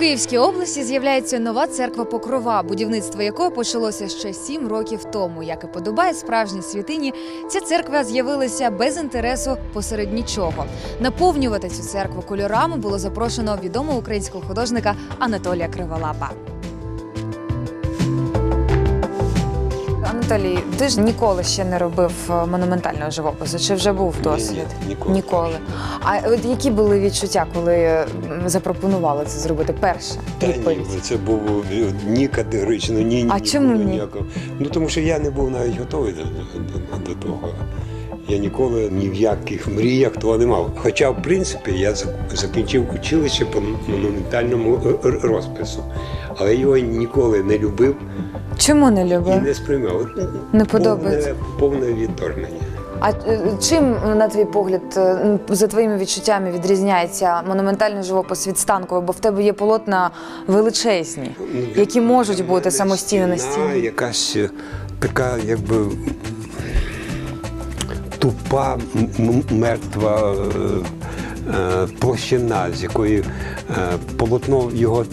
Київській області з'являється нова церква Покрова, будівництво якої почалося ще сім років тому. Як і подобає справжній святині, ця церква з'явилася без інтересу посеред нічого. Наповнювати цю церкву кольорами було запрошено відомого українського художника Анатолія Криволапа. Анатолій, ти ж ніколи ще не робив е, монументального живопису. Чи вже був досвід? Ні, ніколи. Ніколи. А от які були відчуття, коли запропонували це зробити перше? Та ні, це був ні категорично, ні, ні А чому ні? ніякого. Ну тому що я не був навіть готовий до, до, до того. Я ніколи ні в яких мріях того не мав. Хоча, в принципі, я закінчив училище по монументальному е, е, розпису, але його ніколи не любив Чому не любив? і не сприймав. Не подобається. Повне, повне відторгнення. А е, чим, на твій погляд, е, за твоїми відчуттями відрізняється монументальний живопис від станкового? Бо в тебе є полотна величезні, Ну, які можуть бути самостійно на стіні. Якась е, така, якби тупа, мертва е, е, площина, з якої е, полотно його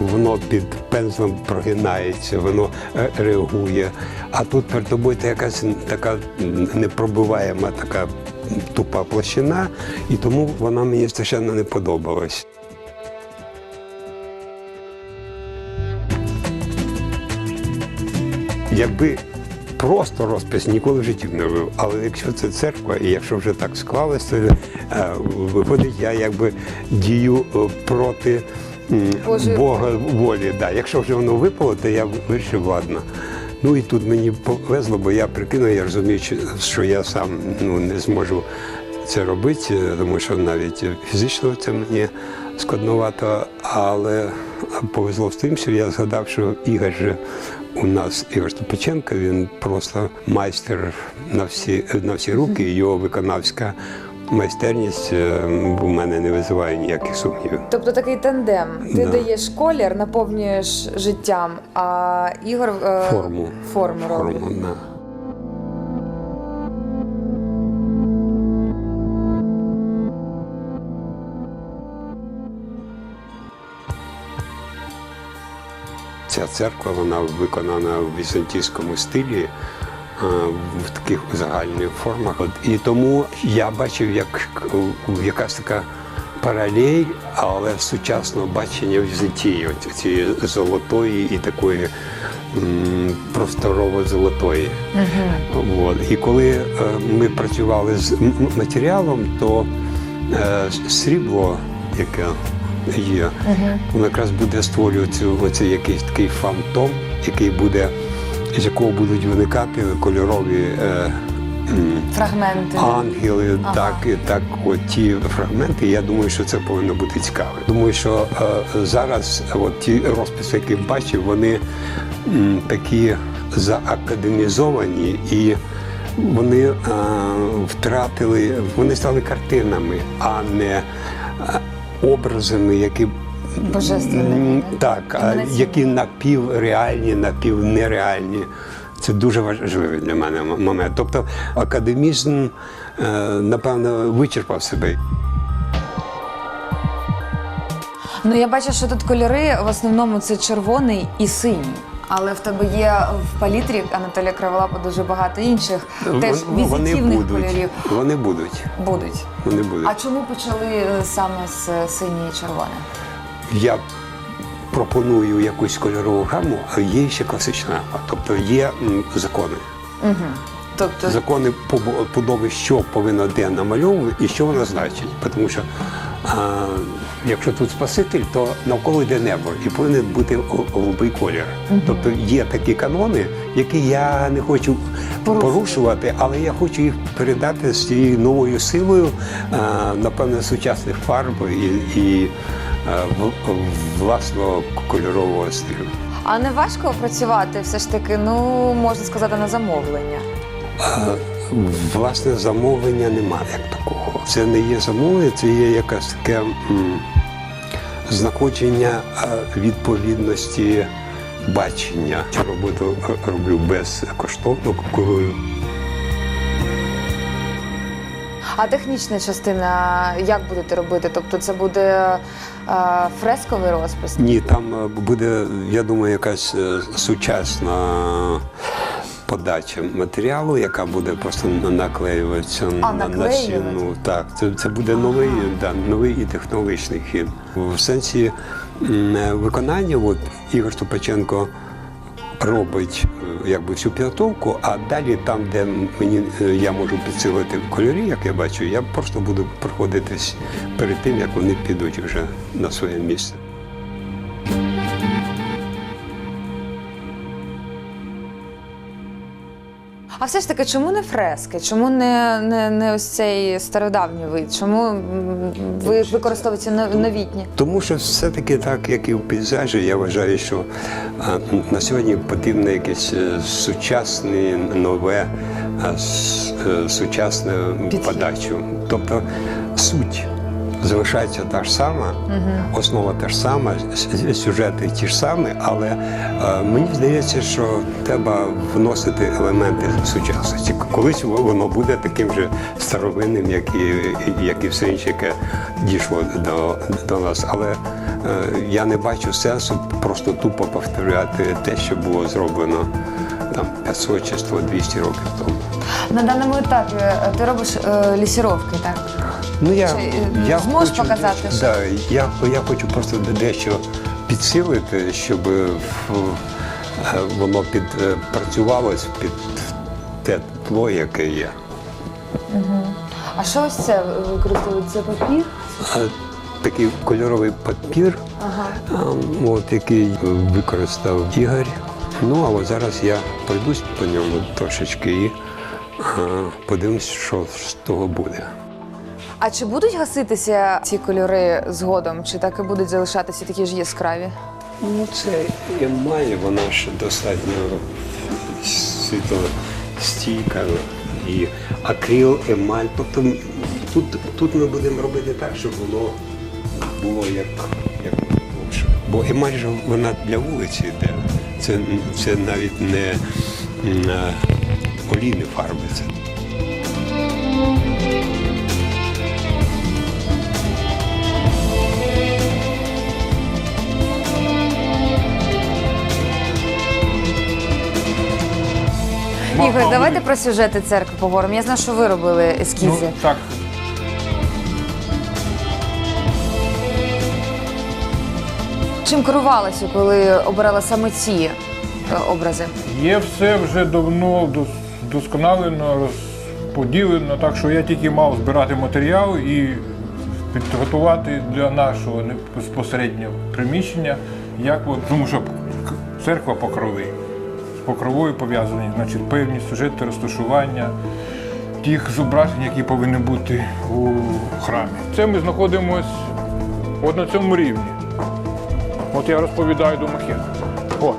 воно під пензлем прогинається, воно реагує. А тут перед тобою якась така непробиваєма, така тупа площина, і тому вона мені страшенно не подобалась. Якби просто розпис ніколи в житті не робив. Але якщо це церква, і якщо вже так склалося, то е, виходить, я якби дію е, проти Божої Бога волі. Да. Якщо вже воно випало, то я вирішив, ладно. Ну і тут мені повезло, бо я прикинув, я розумію, що я сам ну, не зможу це робити, тому що навіть фізично це мені складновато, але повезло з тим, що я згадав, що Ігор же у нас Ігор Стопиченко, він просто майстер на всі, на всі руки, його виконавська майстерність е, у мене не визиває ніяких сумнівів. Тобто такий тандем. Ти Да. даєш колір, наповнюєш життям, а Ігор е, Форму. форму робить. Форму, да. Ця церква вона виконана в візантійському стилі, в таких загальних формах. От, і тому я бачив, як якась така паралель, але сучасного бачення Візантії, от цієї золотої і такої просторово-золотої. От. І коли е, ми працювали з матеріалом, то е, срібло, яке є, воно якраз буде створювати оцей якийсь такий фантом, який буде, з якого будуть виникати кольорові. Е, Фрагменти. Ангели, Ага. так і так, от ті фрагменти. Я думаю, що це повинно бути цікаво. Думаю, що е, зараз от ті розписи, які бачив, вони м, такі заакадемізовані і вони е, втратили, вони стали картинами, а не е, образами, які Божественними, так, а які напівреальні, напівнереальні. Це дуже важливий для мене момент. Тобто академізм, е, напевно, вичерпав себе. Ну я бачу, що тут кольори в основному це червоний і синій. Але в тебе є в палітрі Анатолія Криволапа дуже багато інших теж Вон- вони візитивних будуть. кольорів Вони будуть. будуть. Вони будуть. А чому почали е, саме з синьої синій і червоне? Я пропоную якусь кольорову гаму, а є ще класична гама. Тобто є закони. Угу. Тобто Закони побу- побудови, що повинно де намальовувати і що воно значить. Тому що а, якщо тут Спаситель, то навколо йде небо і повинен бути гол- голубий колір. Тобто є такі канони, які я не хочу Порушувати. порушувати, але я хочу їх передати з цією новою силою, а, напевно, сучасних фарб і, і а, в- власного кольорового стилю. а не важко працювати все ж таки, ну можна сказати, на замовлення. Власне, замовлення немає як такого. Це не є замовлення, це є якесь таке м, знаходження відповідності бачення. Цю роботу роблю безкоштовно, коли А технічна частина як будете робити? Тобто це буде е, фресковий розпис? Ні, там е, буде, я думаю, якась е, сучасна подача матеріалу, яка буде просто на- наклеюватися на, на стіну. Так, це, це буде новий, да, новий і технологічний хід. В сенсі е, виконання, от Ігор Ступаченко робить е, якби всю підготовку, а далі там, де мені е, я можу підсилити кольорі, як я бачу, я просто буду проходитись перед тим, як вони підуть вже на своє місце. А все ж таки, чому не фрески? Чому не, не, не ось цей стародавній вид? Чому ви використовуєте нов- новітні? Тому що все-таки так, як і в пейзажі, я вважаю, що на сьогодні потрібно якесь е, сучасне, нове, е, сучасне подачу. Тобто суть залишається та ж сама, основа та ж сама, сюжети ті ж самі, але е, мені здається, що треба вносити елементи сучасності. Колись воно буде таким же старовинним, як і, як і все інше, яке дійшло до, до нас. Але е, я не бачу сенсу просто тупо повторювати те, що було зроблено там 500 чи 100, 200 років тому. На даному етапі е, ти робиш е, лісіровки, так? Ну я, Чи, е, зможеш показати, що- Да, я, я хочу просто дещо підсилити, щоб е, е, воно підпрацювалось під те тло, яке є. А що ось це використовують? Це папір? А Такий кольоровий папір, Ага. а, от, який використав Ігор. Ну, а зараз я пройдусь по ньому трошечки і а, подивимось, що з того буде. А чи будуть гаситися ці кольори згодом, чи так і будуть залишатися такі ж яскраві? Ну, це емаль, вона ж достатньо світлостійка. І акрил, емаль. Тобто тут, тут ми будемо робити так, щоб воно було як, як лучше. Бо емаль же вона для вулиці йде. Це, це навіть не олійні фарби. Це Ігор, давайте про сюжети церкви поговоримо. Я знаю, що ви робили ескізи. Ну, так, Чим керувалася, коли обирала саме ці е, образи? є все вже давно дос- досконалено, розподілено, так що я тільки мав збирати матеріал і підготувати для нашого не- безпосереднього приміщення, як от, тому що церква покрови. З покровою пов'язані, значить, певні сюжети розташування тих зображень, які повинні бути у храмі. Це ми знаходимося от на цьому рівні. От я розповідаю до макету. От.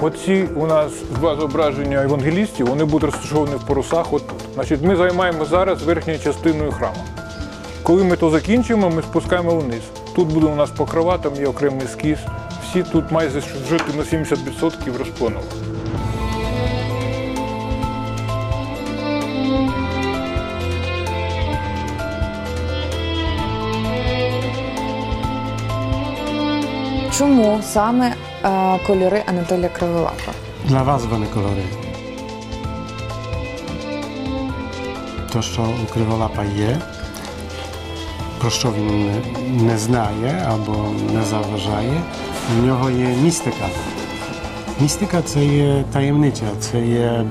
Оці у нас два зображення евангелістів, вони будуть розташовані в парусах отут. Значить, ми займаємо зараз верхньою частиною храму. Коли ми то закінчимо, ми спускаємо вниз. Тут буде у нас покрова, там є окремий ескіз. Всі тут майже жити на 70% розплановано. Чому саме е, кольори Анатолія Криволапа? Dla was вони кольори. То, що у Криволапа є, про що він не, не знає або не заважає, у нього є містика. Містика це є таємниця, це є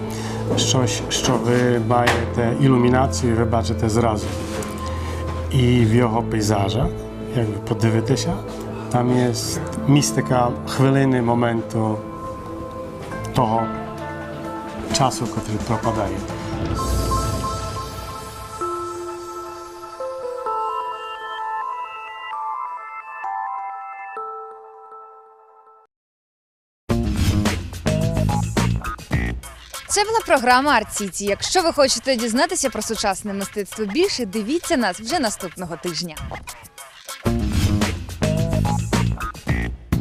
щось, що ви маєте ілюмінацію, ви бачите зразу. І в його пейзажах, як ви подивитеся, там є містика хвилини, моменту того часу, який пропадає. Це була програма Арт Сіті. Якщо ви хочете дізнатися про сучасне мистецтво більше, дивіться нас вже наступного тижня.